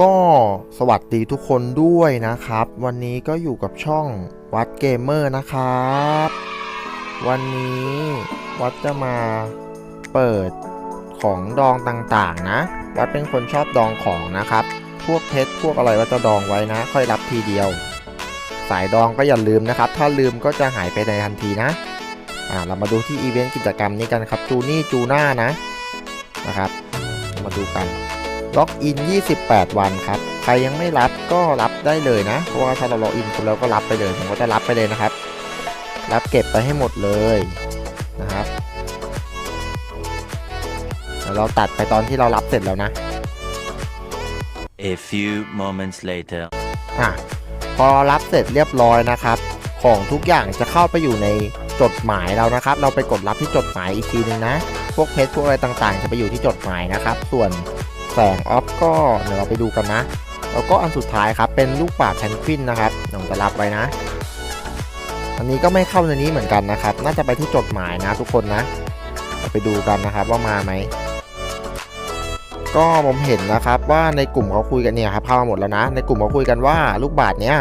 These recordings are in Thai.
ก็สวัสดีทุกคนด้วยนะครับ วันนี้ก็อยู่กับช่องวัดเกมเมอร์นะครับ วันนี้วัดจะมาเปิดของดองต่างๆ นะ วัดเป็นคนชอบดองของนะครับ พวกเพชรพวกอะไรวัดจะดองไว้นะ ค่อยรับทีเดียว สายดองก็อย่าลืมนะครับ ถ้าลืมก็จะหายไปในทันทีนะอ่าเรามาดูที่อีเวนต์กิจกรรมนี้กันครับจูนี่จูน่านะนะครับ มาดูกัน ล็อกอิน 28 วันครับ ใครยังไม่รับก็รับได้เลยนะ เพราะว่าถ้าเราล็อกอินคนแล้วก็รับไปเลย ผมก็จะรับไปเลยนะครับ รับเก็บไปให้หมดเลยนะครับเดี๋ยวเราตัดไปตอนที่เรารับเสร็จแล้วนะ A few moments later. อะพอรับเสร็จเรียบร้อยนะครับ ของทุกอย่างจะเข้าไปอยู่ในจดหมายเรานะครับ เราไปกดรับที่จดหมายอีกทีนึงนะ พวกเพชรพวกอะไรต่างๆ จะไปอยู่ที่จดหมายนะครับ ส่วน แสงออฟก็เดี๋ยวเราไปดูกันนะ แล้วก็อันสุดท้ายครับเป็นลูกปากแพนกวินนะครับเดี๋ยวผมจะรับไว้นะ อันนี้ก็ไม่เข้าในนี้เหมือนกันนะครับ น่าจะไปที่จดหมายนะทุกคนนะเราไปดูกันนะครับว่ามาไหมก็ผมเห็นนะครับว่าในกลุ่มเขาคุยกันเนี่ยครับเข้ามาหมดแล้วนะ ในกลุ่มเขาคุยกันว่าลูกบาศก์เนี้ย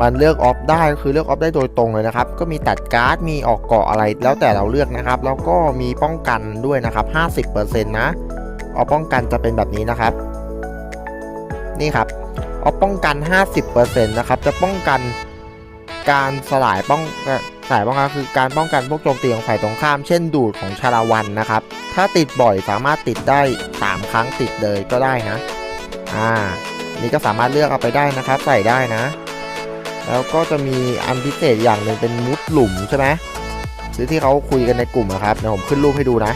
มันเลือกออฟได้ก็คือเลือกออฟได้โดยตรงเลยนะครับ ก็มีตัดการ์ดมีออกเกาะอะไรแล้วแต่เราเลือกนะครับ แล้วก็มีป้องกันด้วยนะครับ 50%นะ ออฟป้องกันจะเป็นแบบนี้นะครับ นี่ครับออฟป้องกัน 50%นะครับ จะป้องกันการสลายป้องสลายป้องกันคือการป้องกันพวกโจมตีของฝ่ายตรงข้าม เช่นดูดของชาละวันนะครับ ถ้าติดบ่อยสามารถติดได้ 3 ครั้งติดเลยก็ได้นะ อ่า นี่ก็สามารถเลือกเอาไปได้นะครับ ใส่ได้นะ แล้วก็จะมีอันพิเศษอย่างหนึ่งเป็นมุดหลุมใช่ไหมหรือที่เขาคุยกันในกลุ่มนะครับเดี๋ยวผมขึ้นรูปให้ดูนะ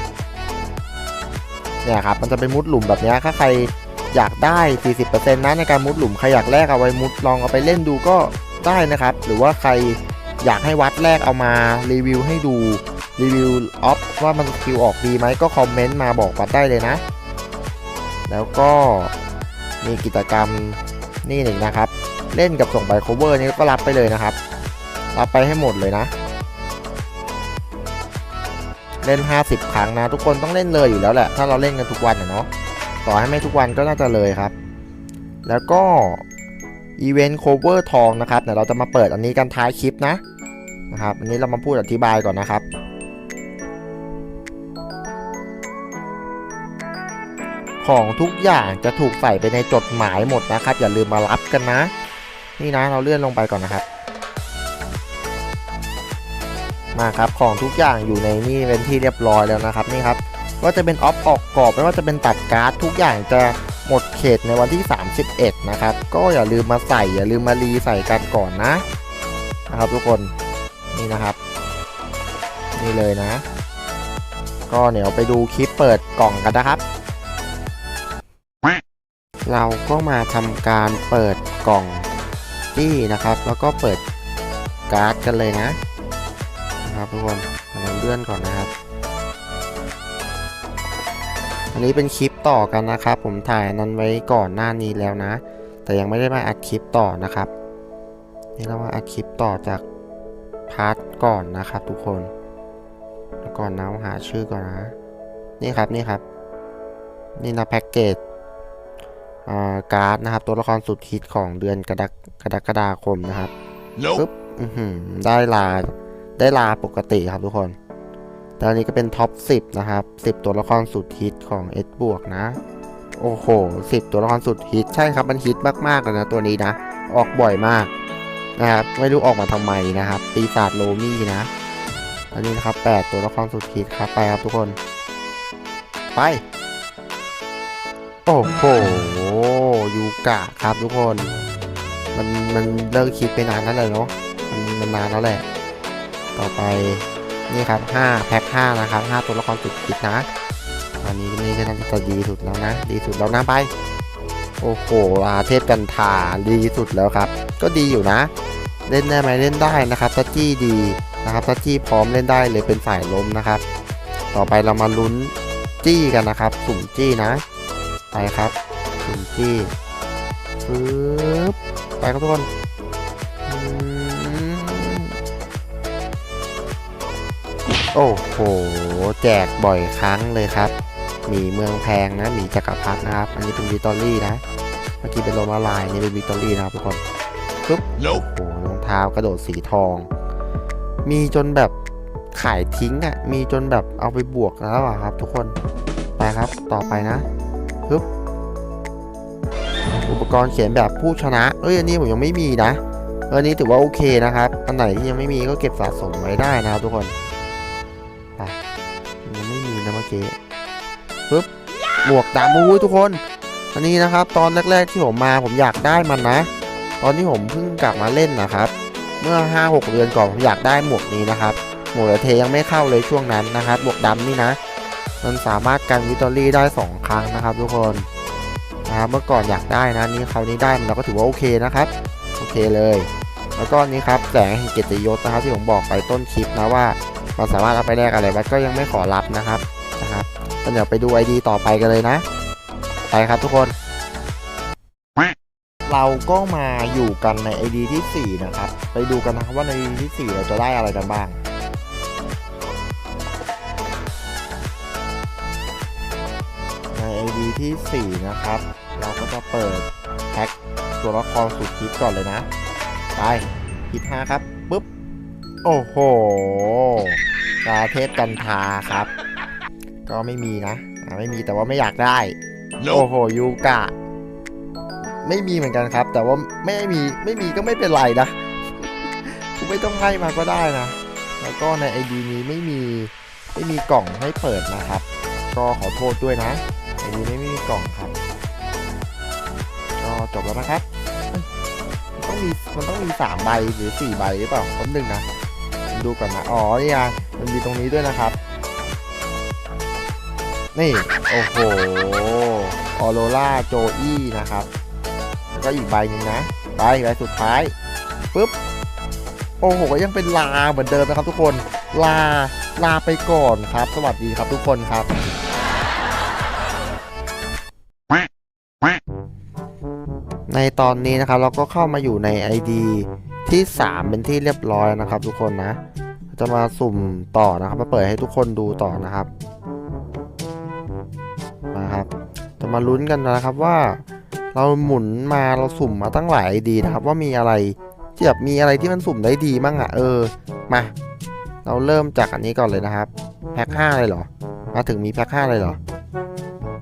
เนี่ยครับมันจะเป็นมุดหลุมแบบนี้ถ้าใครอยากได้ 40%นะในการมุดหลุมใครอยากแลกเอาไว้มุดลองเอาไปเล่นดูก็ได้นะครับ หรือว่าใครอยากให้วัดแรกเอามารีวิวให้ดูรีวิวออฟว่ามันสกิลออกดีไหมก็คอมเมนต์มาบอกวัดได้เลยนะ แล้วก็มีกิจกรรมนี่หนึ่งนะครับ เล่นกับส่งไป cover นี้ก็รับไปเลยนะครับ รับไปให้หมดเลยนะ เล่น 50 ครั้งนะ ทุกคนต้องเล่นเลยอยู่แล้วแหละ ถ้าเราเล่นกันทุกวันเนาะต่อให้ไม่ทุกวันก็น่าจะเลยครับ แล้วก็อีเวนต์ cover ทองนะครับเดี๋ยวเราจะมาเปิดอันนี้กันท้ายคลิปนะนะครับอันนี้เรามาพูดอธิบายก่อนนะครับของทุกอย่างจะถูกใส่ไปในจดหมายหมดนะครับ อย่าลืมมารับกันนะ นี่นะเราเลื่อนลงไปก่อนนะครับ มาครับของทุกอย่างอยู่ในนี่เป็นที่เรียบร้อยแล้วนะครับนี่ครับก็จะเป็นออฟออกกรอบไม่ว่าจะเป็นตัดการ์ดทุกอย่างจะหมดเขตในวันที่ 31 นะครับ ก็อย่าลืมมาใส่อย่าลืมมารีใส่กันก่อนนะนะครับทุกคนนี่นะครับ นี่เลยนะ ก็เดี๋ยวไปดูคลิปเปิดกล่องกันนะครับ เราก็มาทำการเปิดกล่องตี้นะครับ แล้วก็เปิดการ์ดกันเลยนะ นะครับทุกคนเราเลื่อนก่อนนะครับ อันนี้เป็นคลิปต่อกันนะครับ ผมถ่ายนั้นไว้ก่อนหน้านี้แล้วนะ แต่ยังไม่ได้มาอัดคลิปต่อนะครับ นี่เรามาอัดคลิปต่อจากพาร์ทก่อนนะครับ ทุกคนแล้วก่อนนะหาชื่อก่อนนะ นี่ครับนี่ครับ นี่นะแพ็กเกจอ่าการ์ดนะครับ ตัวละครสุดฮิตของเดือนกรกกรกฎาคมนะครับปึ๊บอือหือได้ลา ได้ลาปกติครับทุกคนแต่อันนี้ก็เป็นท็อป 10 นะครับ 10 ตัวละครสุดฮิตของ S บวกนะ โอ้โห 10 ตัวละครสุดฮิต ใช่ครับ มันฮิตมากๆเลยนะตัวนี้นะ ออกบ่อยมากนะครับ ไม่รู้ออกมาทำไมนะครับ ปีศาจโลมี่นะ อันนี้นะครับ 8 ตัวละครสุดฮิตครับ ไปครับทุกคน ไป โอ้โห ยูกะครับทุกคน มันมันเลิกคิดไปนานแล้วเลยเนาะ มันมันนานแล้วแหละ ต่อไปนี่ครับ 5 แพ็ค5นะครับ 5 ตัวละครสุดคิดนะอันนี้นี่ก็น่าจะดีสุดแล้วนะ ดีสุดแล้วนะไป โอ้โหลาเทพกันทาดีสุดแล้วครับ ก็ดีอยู่นะ เล่นได้ไหมเล่นได้นะครับทัจี้ดีนะครับทัจี้พร้อมเล่นได้เลยเป็นฝ่ายล้มนะครับ ต่อไปเรามาลุ้นจี้กันนะครับ สุ่มจี้นะ ไปครับ สุ่มจี้ปึ๊บไปครับทุกคน โอ้โห แจกบ่อยครั้งเลยครับ มีเมืองแพงนะมีจักรพรรดินะครับ อันนี้เป็นวิตอรี่นะ เมื่อกี้เป็นโรมาลายนี่เป็นวิตอรี่นะครับทุกคนปึ๊บโอ้โหรองเท้ากระโดดสีทอง มีจนแบบขายทิ้งอะ่ะ มีจนแบบเอาไปบวกแล้วอะครับ ทุกคน ไปครับ ต่อไปนะปึ๊บอุปกรณ์เขียนแบบผู้ชนะ เอ้ย อันนี้ผมยังไม่มีนะอออันนี้ถือว่าโอเคนะครับ อันไหนที่ยังไม่มีก็เก็บสะสมไว้ได้นะครับทุกคน ปึ๊บหมวกดำอุ้ยทุกคน อันนี้นะครับ ตอนแรก ๆที่ผมมาผมอยากได้มันนะ ตอนที่ผมเพิ่งกลับมาเล่นนะครับ เมื่อ 5-6 เดือนก่อนผมอยากได้หมวกนี้นะครับหมวกเทยังไม่เข้าเลยช่วงนั้นนะครับหมวกดำนี่นะ มันสามารถกันวิตอรี่ได้ 2 ครั้งนะครับ ทุกคนนะครับเมื่อก่อนอยากได้นะนี่เขาวนี้ได้มันเราก็ถือว่าโอเคนะครับโอเคเลย แล้วก็นี่ครับแสงแห่งเกียรติยศนะครับที่ผมบอกไปต้นคลิปนะว่ามันสามารถเอาไปแลกอะไรไว้ก็ยังไม่ขอรับนะครับ นะครับก็เดี๋ยวไปดู ID ต่อไปกันเลยนะ ไปครับทุกคน เราก็มาอยู่กันใน ID ที่ 4 นะครับ ไปดูกันนะครับว่าใน ID ที่ 4 เราจะได้อะไรกันบ้างใน ID ที่ 4 นะครับ เราก็จะเปิดแพ็คตัวละครสุดฮิตก่อนเลยนะ ไปฮิต5ครับปุ๊บ โอ้โหปลาเทพกันทาครับ ก็ไม่มีนะอ่าไม่มีแต่ว่าไม่อยากได้ โอ้โหยูกะ ไม่มีเหมือนกันครับ แต่ว่าไม่มีไม่มีก็ไม่เป็นไรนะคุณไม่ต้องให้มาก็ได้นะ แล้วก็ใน ID นี้ไม่มีไม่มีกล่องให้เปิดนะครับ ก็ขอโทษด้วยนะ ID นี้ไม่มีกล่องครับ ก็จบแล้วนะครับเอ้ยมันต้องมีมันต้องมีสามใบหรือสี่ใบหรือเปล่าแป๊บนึงนะดูก่อนนะอ๋อนี่ไงมันมีตรงนี้ด้วยนะครับ นี่ โอ้โหออโรล่าโจอี้นะครับแล้วก็อีกใบหนึ่งนะใบใบสุดท้ายปุ๊บโอ้โหก็ยังเป็นลาเหมือนเดิมนะครับทุกคนลาลาไปก่อนครับ สวัสดีครับทุกคนครับในตอนนี้นะครับเราก็เข้ามาอยู่ใน ID ที่ 3 เป็นที่เรียบร้อยนะครับ ทุกคนนะ จะมาสุ่มต่อนะครับมาเปิดให้ทุกคนดูต่อนะครับ จะมาลุ้นกันนะครับว่า เราหมุนมาเราสุ่มมาตั้งหลายดีนะครับ ว่ามีอะไรที่แบบมีอะไรที่มันสุ่มได้ดีมั่งอะ่ะเออมา เราเริ่มจากอันนี้ก่อนเลยนะครับแพ็คห้าเลยเหรอ มาถึงมีแพ็คห้าเลยเหรอ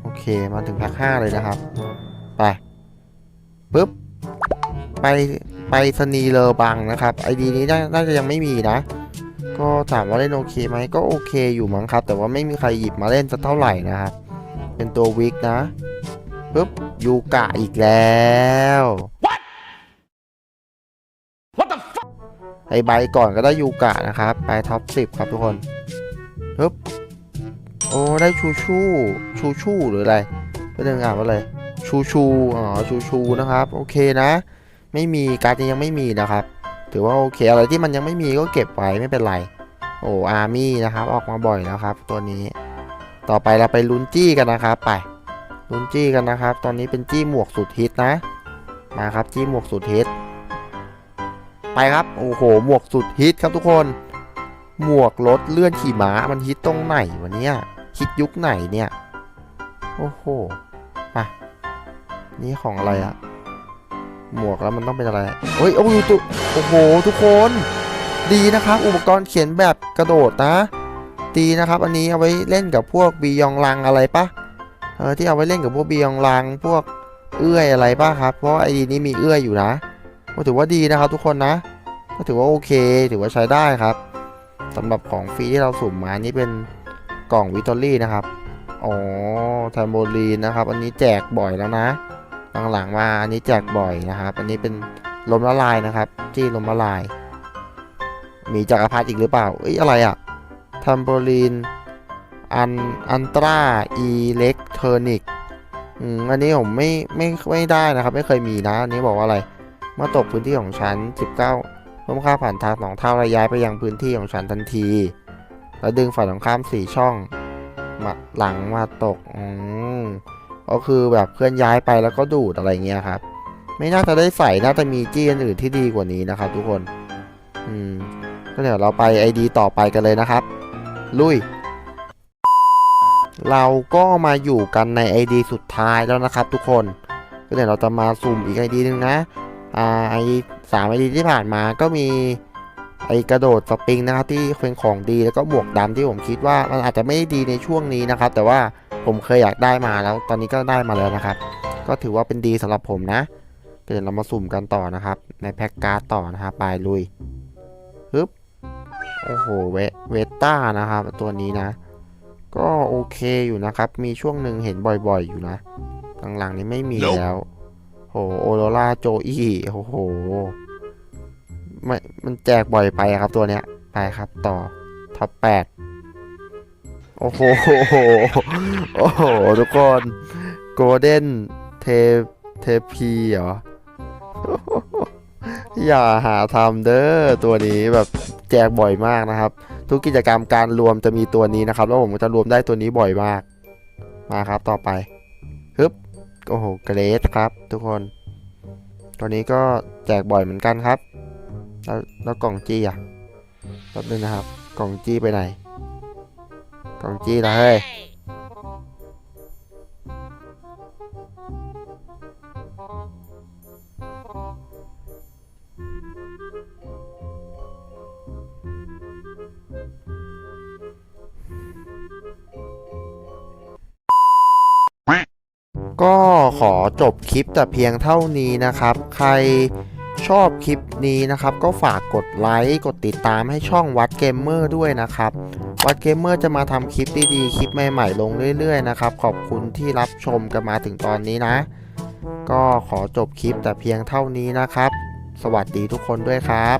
โอเคมาถึงแพ็คห้าเลยนะครับไปปุ๊บไปไปสนีเลอบังนะครับไอดีนี้น่าน่าจะยังไม่มีนะ ก็ถามว่าเล่นโอเคไหมก็โอเคอยู่มั้งครับ แต่ว่าไม่มีใครหยิบมาเล่นสักเท่าไหร่นะครับ เป็นตัววิกนะปุ๊บยูกะอีกแล้วไอใบก่อนก็ได้ยูกะนะครับ ไปท็อป 10 ครับทุกคนปุ๊บโอ้ ได้ชูชูชูชูหรืออะไรไม่ได้อ่านว่าอะไรชูชูอ๋อชูชูนะครับ โอเคนะ ไม่มีการ์ดยังไม่มีนะครับ ถือว่าโอเคอะไรที่มันยังไม่มีก็เก็บไว้ไม่เป็นไร โอ้อาร์มี่นะครับ ออกมาบ่อยนะครับ ตัวนี้ ต่อไปเราไปลุ้นจี้กันนะครับไปลุ้นจี้กันนะครับ ตอนนี้เป็นจี้หมวกสุดฮิตนะ มาครับจี้หมวกสุดฮิตไปครับโอ้โหหมวกสุดฮิตครับทุกคน หมวกรถเลื่อนขี่ม้ามันฮิตตรงไหนวะเนี่ยฮิตยุคไหนเนี่ยโอ้โหมานี่ของอะไรอะหมวกแล้วมันต้องเป็นอะไรเฮ้ยโอ้โหตุโอ้โห ทุกคน ดีนะครับ อุปกรณ์เขียนแบบกระโดดนะ ดีนะครับ อันนี้เอาไว้เล่นกับพวกบียองลังอะไรปะเออที่เอาไว้เล่นกับพวกบียองลังพวกเอื้อยอะไรปะครับ เพราะไอดีนี้มีเอื้อยอยู่นะก็ถือว่าดีนะครับทุกคนนะ ก็ถือว่าโอเค ถือว่าใช้ได้ครับสำหรับของฟรีที่เราสุ่มมานี่เป็นกล่องวิตอรี่นะครับอ๋อไทมโบลีนนะครับ อันนี้แจกบ่อยแล้วนะหลังๆมาอันนี้แจกบ่อยนะครับ อันนี้เป็นลมละลายนะครับจี้ลมละลาย มีจักรพรรดิอีกหรือเปล่าเอ้ยอะไรอะ ทัมโบลีนอันอันตราอีเล็กทร์นิกอืมอันนี้ผมไม่ไม่ไม่ได้นะครับ ไม่เคยมีนะอันนี้บอกว่าอะไร เมื่อตกพื้นที่ของฉัน 19เพิ่มค่าผ่านทางสองเท่าระย้ายไปยังพื้นที่ของฉันทันที แล้วดึงฝ่ายตรงข้ามสี่ช่องมาหลังมาตกอืมก็คือแบบเคลื่อนย้ายไปแล้วก็ดูดอะไรเงี้ยครับ ไม่น่าจะได้ใส่น่าจะมีจี้อื่นที่ดีกว่านี้นะครับ ทุกคน อืมก็เดี๋ยวเราไป ID ต่อไปกันเลยนะครับ ลุย เราก็มาอยู่กันใน ID สุดท้ายแล้วนะครับทุกคนก็เดี๋ยวเราจะมาสุ่มอีกไอดีนึงนะอ่าไอสามไอดีที่ผ่านมาก็มีไอกระโดดสปริงนะครับที่เป็นของดีแล้วก็บวกดำที่ผมคิดว่ามันอาจจะไม่ดีในช่วงนี้นะครับ แต่ว่าผมเคยอยากได้มาแล้ว ตอนนี้ก็ได้มาแล้วนะครับ ก็ถือว่าเป็นดีสำหรับผมนะเดี๋ยวเรามาสุ่มกันต่อนะครับ ในแพ็กการ์ดต่อนะครับไปลุย โอ้โหเวเวต้านะครับตัวนี้นะ ก็โอเคอยู่นะครับ มีช่วงหนึ่งเห็นบ่อยๆอยู่นะ หลังๆนี้ไม่มีแล้วโหโอโรราโจอี้โอ้โหไม่มันแจกบ่อยไปครับตัวเนี้ย ไปครับต่อท็อปแปดโอ้โหโอ้โหทุกคนโกลเด้นเทเทพีเหรอ อย่าหาทำเด้อตัวนี้แบบ แจกบ่อยมากนะครับ ทุกกิจกรรมการรวมจะมีตัวนี้นะครับ แล้วผมก็จะรวมได้ตัวนี้บ่อยมาก มาครับต่อไปฮึบโอ้โหเกรดครับ ทุกคน ตัวนี้ก็แจกบ่อยเหมือนกันครับ แล้วแล้วกล่องจี้อะแป๊บนึงนะครับ กล่องจี้ไปไหน กล่องจี้ละเฮ้ย ขอจบคลิปแต่เพียงเท่านี้นะครับ ใครชอบคลิปนี้นะครับ ก็ฝากกดไลค์กดติดตามให้ช่องวัดเกมเมอร์ด้วยนะครับ วัดเกมเมอร์จะมาทำคลิปดีๆ คลิปใหม่ๆ ลงเรื่อยๆนะครับ ขอบคุณที่รับชมกันมาถึงตอนนี้นะ ก็ขอจบคลิปแต่เพียงเท่านี้นะครับ สวัสดีทุกคนด้วยครับ